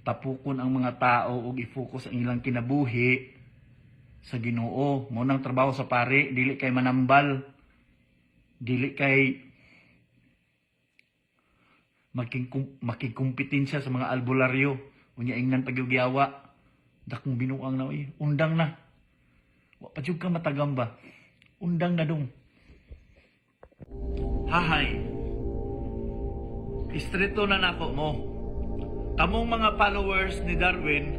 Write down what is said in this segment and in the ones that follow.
tapukon ang mga tao ug i-focus ang ilang kinabuhi sa Ginoo. Mo nang trabaho sa pare, dili kay manambal. Dili kay magking makikumpetensya sa mga albularyo. Unya ingnan pagyugyawa. Dakong binuang na oy, undang na. Wa pa ka matagamba. Undang na dong. Hahay. Istrito na nako mo. Kamong mga followers ni Darwin,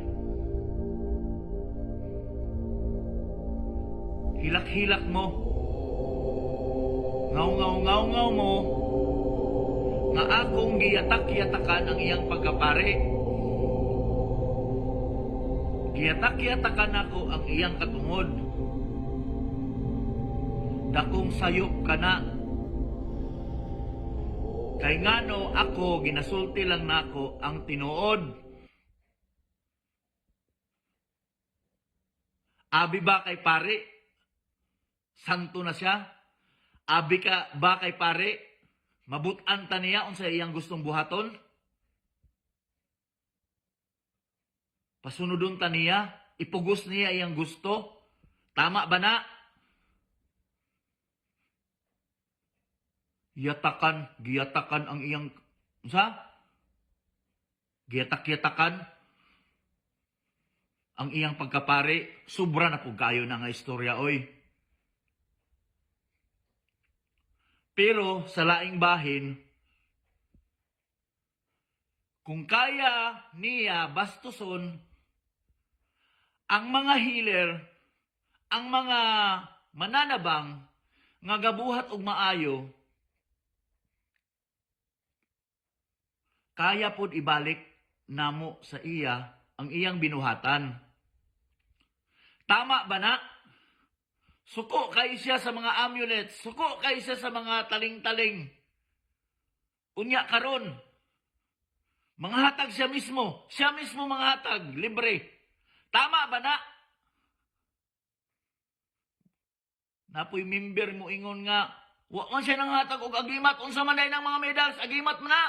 hilak-hilak mo. Ngaw-ngaw-ngaw-ngaw mo nga akong giyatak-yatakan ang iyang pagkapare. Giyatak-yatakan ako ang iyang katungod. Dakong sayop ka na. Kay ngano ako ginasulti lang nako ang tinuod. Abi ba kay pare? Santo na siya? Abi ka ba kay pare? Mabutan ta niya unsa iyang gustong buhaton? Pasunodon ta niya? Ipugos niya iyang gusto? Tama ba na? Yatakan, giyatakan ang iyang sa? Giyatak-yatakan ang iyang pagkapare sobra na pug kayo na nga istorya oy. Pero sa laing bahin kung kaya niya bastuson ang mga healer ang mga mananabang nga gabuhat og maayo kaya pod ibalik namo sa iya ang iyang binuhatan. Tama ba na? Suko kay siya sa mga amulets, suko kay siya sa mga taling-taling. Unya karon. Mga hatag siya mismo, siya mismo mga hatag, libre. Tama ba na? Napoy member mo ingon nga, wa man siya nang hatag og agimat, unsa man day ng mga medals, agimat man na.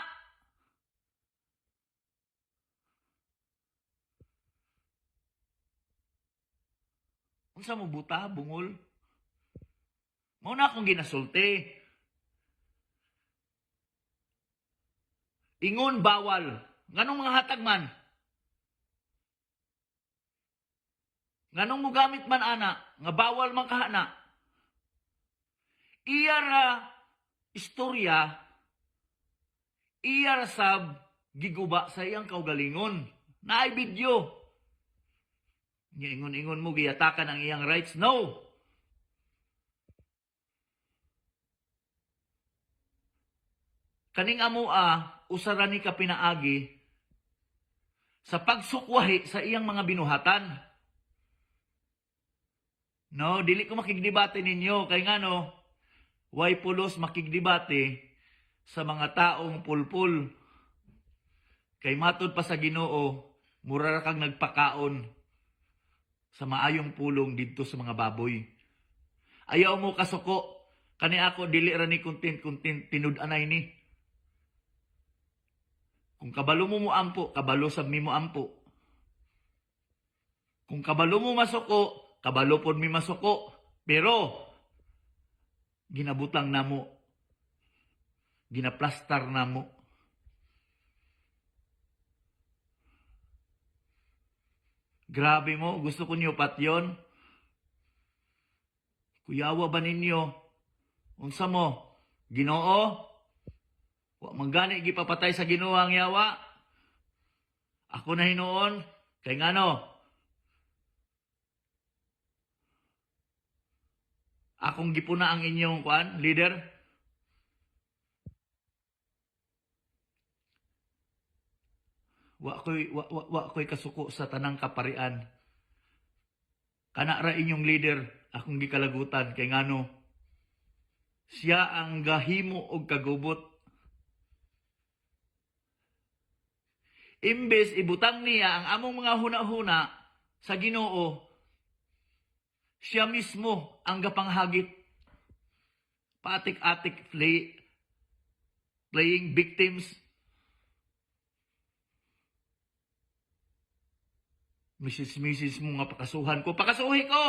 Unsa mo buta, bungol? Mao na akong ginasulti. Ingon bawal. Nganong mga hatag man? Nganong mo gamit man ana? Nga bawal man kahana? Iya ra istorya, iya ra sab giguba sa iyang kaugalingon. Naay video. Ingon-ingon mo giyatakan ang iyang rights. No. Kaning amo a usara ni ka sa pagsukwahi sa iyang mga binuhatan. No, dili ko makigdebate ninyo kay ngano way pulos makigdebate sa mga taong pulpul. Kay matod pa sa Ginoo, mura ra kang nagpakaon sa maayong pulong didto sa mga baboy. Ayaw mo kasuko, kani ako dili ra ni content content tinud-anay ni. Kung kabalo mo mo ampo, kabalo sab mi mo ampo. Kung kabalo mo masuko, kabalo pod mi masuko. Pero ginabutang namo, ginaplastar namo. Grabe mo, gusto ko niyo patyon. Kuyawa ba ninyo? Unsa mo? Ginoo? Wa manggani gipapatay sa Ginoo ang yawa. Ako na hinuon kay ngano? Akong gipuna ang inyong kwan, leader. Wa ko'y wa, wa, wa ko'y kasuko sa tanang kaparian. Kana ra inyong leader, akong gikalagutan kay ngano. Siya ang gahimo og kagubot. Imbes ibutang niya ang among mga huna-huna sa Ginoo, siya mismo ang gapanghagit. Patik-atik play, playing victims Misis-misis mo nga pakasuhan ko. Pakasuhi ko!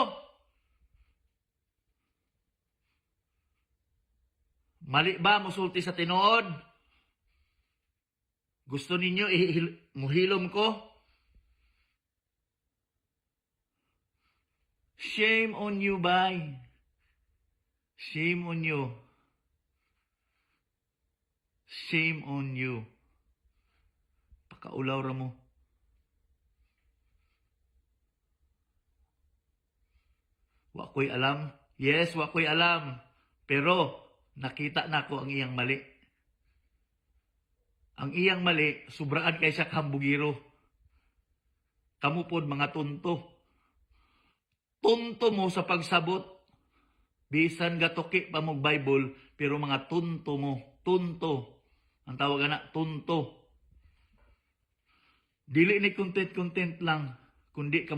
Mali ba musulti sa tinuod? Gusto ninyo muhilom ko? Shame on you, bay. Shame on you. Shame on you. Pakaulaw ra mo. Wa ko'y alam. Yes, wa ko'y alam. Pero, nakita na ko ang iyang mali. Ang iyang mali, sobraan kay siya kambugiro. Kamupod mga tunto. Tunto mo sa pagsabot. Bisan gatoki pa mo Bible, pero mga tunto mo, tunto. Ang tawag na, tunto. Dili ni content-content lang, kundi ka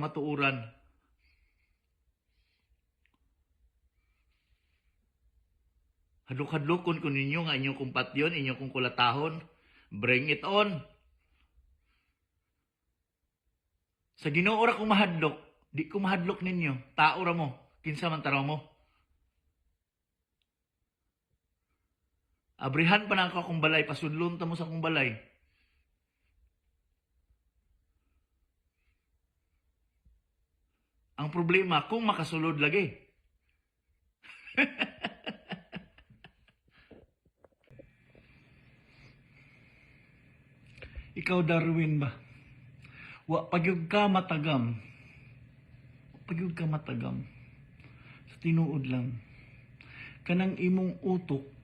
Hadlok-hadlokon ko ninyo nga inyong kumpatyon, inyong kong kulatahon. Bring it on. Sa ginoo ra ko mahadlok, di ko mahadlok ninyo. Tao ra mo, kinsa man taraw mo. Abrihan pa na ako akong balay, pasudlon ta mo sa akong balay. Ang problema, kung makasulod lagi. Ikaw Darwin ba? Wa pagyud ka matagam. Wa pagyud ka matagam. Sa tinuod lang. Kanang imong utok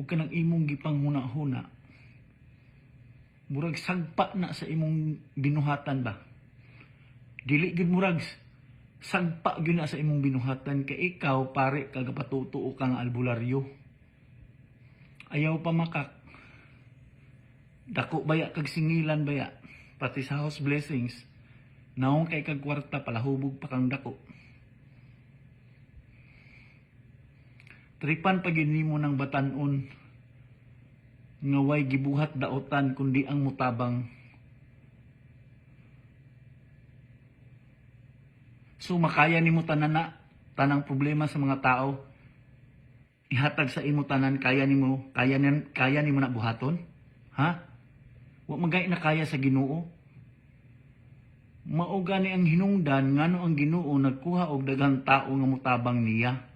o kanang imong gipanghuna-huna. Murag sagpa na sa imong binuhatan ba? Dili gid murag sagpa gyud na sa imong binuhatan kay ikaw pare kagapatutuo kang albularyo. Ayaw pa makak Dako baya kag singilan baya pati sa house blessings naong kay kag kwarta palahubog pa kang dako. Tripan pag mo ng batanon nga way gibuhat daotan kundi ang mutabang. So makaya nimo tanan na tanang problema sa mga tao ihatag sa imo tanan kaya nimo kaya nin, kaya nimo na buhaton? Ha? Wa magay na kaya sa Ginoo. Mao gani ang hinungdan ngano ang Ginoo nagkuha og daghang tao nga mutabang niya.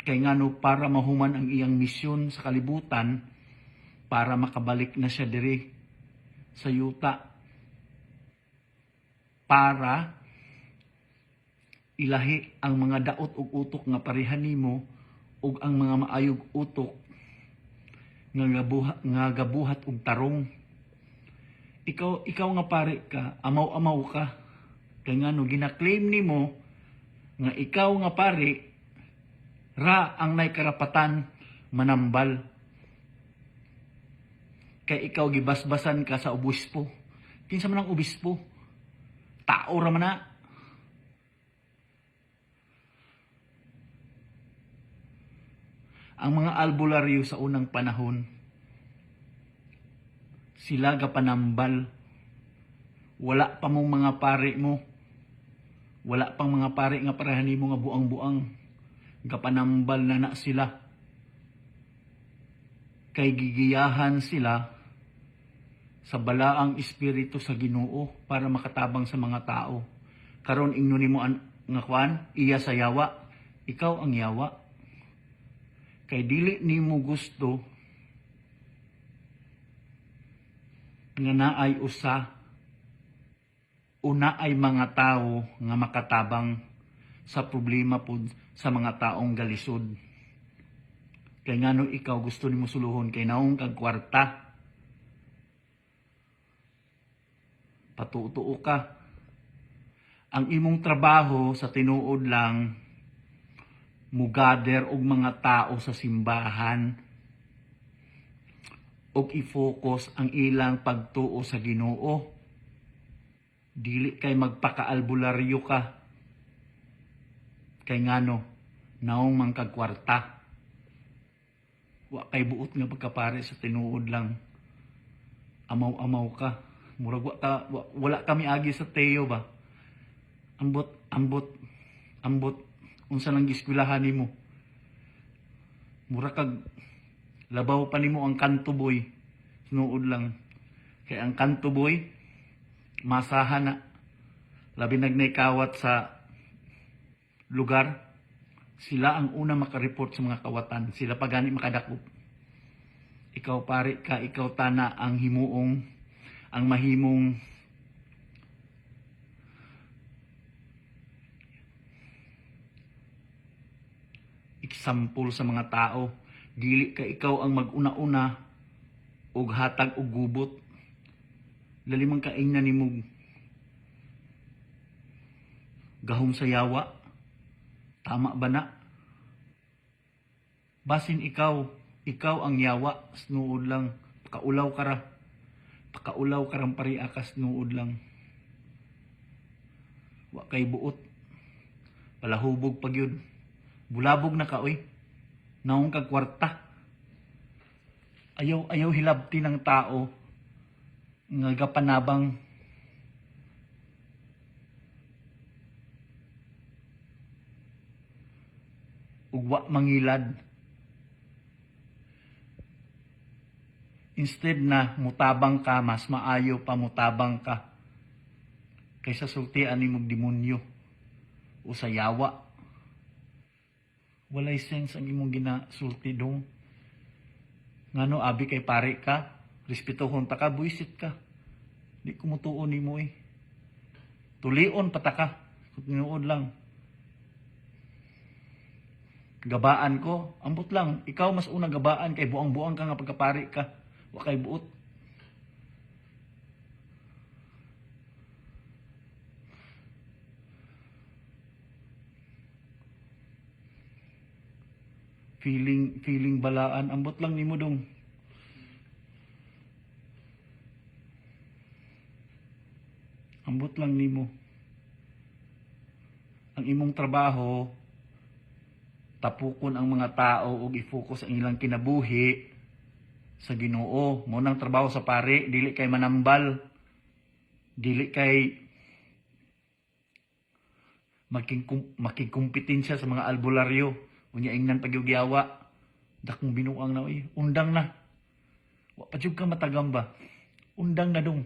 Kay ngano para mahuman ang iyang misyon sa kalibutan para makabalik na siya diri sa yuta para ilahi ang mga daot ug utok nga parehan nimo ug ang mga maayog utok nga gabuhat, nga gabuhat og tarong ikaw ikaw nga pare ka amaw-amaw ka. Kay ngano gina-claim nimo nga ikaw nga pare ra ang nay karapatan manambal. Kay ikaw gibasbasan ka sa obispo. Kinsa man ang obispo? Tao ra man na. Ang mga albularyo sa unang panahon sila gapanambal. Wala pa mong mga pare mo. Wala pang mga pare nga parahan mo nga buang-buang. Gapanambal na na sila. Kay gigiyahan sila sa balaang espiritu sa Ginoo para makatabang sa mga tao. Karon ingno nimo an nga kwan, iya sa yawa, ikaw ang yawa. Kay dili nimo gusto nga naay usa. Una ay mga tao nga makatabang sa problema pud sa mga taong galisod. Kay ngano ikaw gusto nimo suluhon? Kay naong kag kwarta. Patutuo ka. Ang imong trabaho sa tinuod lang mugader og mga tao sa simbahan og i-focus ang ilang pagtuo sa Ginoo. Dili kay magpakaalbularyo ka. Kay ngano, naong mangkagkwarta. Wa kay buot nga pagkapare sa tinuod lang. Amaw-amaw ka. Murag wa ka, wa- wala kami agi sa Teo ba? Ambot, ambot, ambot. Unsa lang giskwelahan nimo? Mura kag labaw pa nimo ang kanto boy. Lang. Kaya ang kanto boy, masahan na. Labi nagnaikawat sa lugar, sila ang una makareport sa mga kawatan. Sila pa gani makadakop. Ikaw pare ka, ikaw tana ang himuong, ang mahimong example sa mga tao. Dili ka ikaw ang maguna-una og hatag og gubot. Lalimang kaing na nimog gahom sa yawa. Tama ba na? Basin ikaw, ikaw ang yawa, snuod lang. Pakaulaw ka ra. Pakaulaw ka rang pariakas, snuod lang. Wa kay buot. Palahubog pag yun. Bulabog na ka, oy. Naong kag kwarta. Ayaw, ayaw hilabti ng tao nga gapanabang ugwa mangilad. Instead na mutabang ka, mas maayo pa mutabang ka kaysa sultian ni mong demonyo o sa yawa. Walay sense ang imong ginasulti dong. Ngano abi kay pare ka, respetuhon ta ka, buisit ka. Di kumutuon nimo eh. Tulion pata ka, tinuod lang. Gabaan ko, ambot lang. Ikaw mas una gabaan kay buang-buang ka nga pagkapari ka. Wa kay buot. Feeling feeling balaan ambot lang nimo dong. Ambot lang nimo. Ang imong trabaho tapukon ang mga tao ug i-focus ang ilang kinabuhi sa Ginoo. Mo nang trabaho sa pare, dili kay manambal. Dili kay making makikumpetensya sa mga albularyo. Unya ingnan pagyugyawa. Dakong binuang na oy. Undang na. Wa pa ka matagamba. Undang na dong.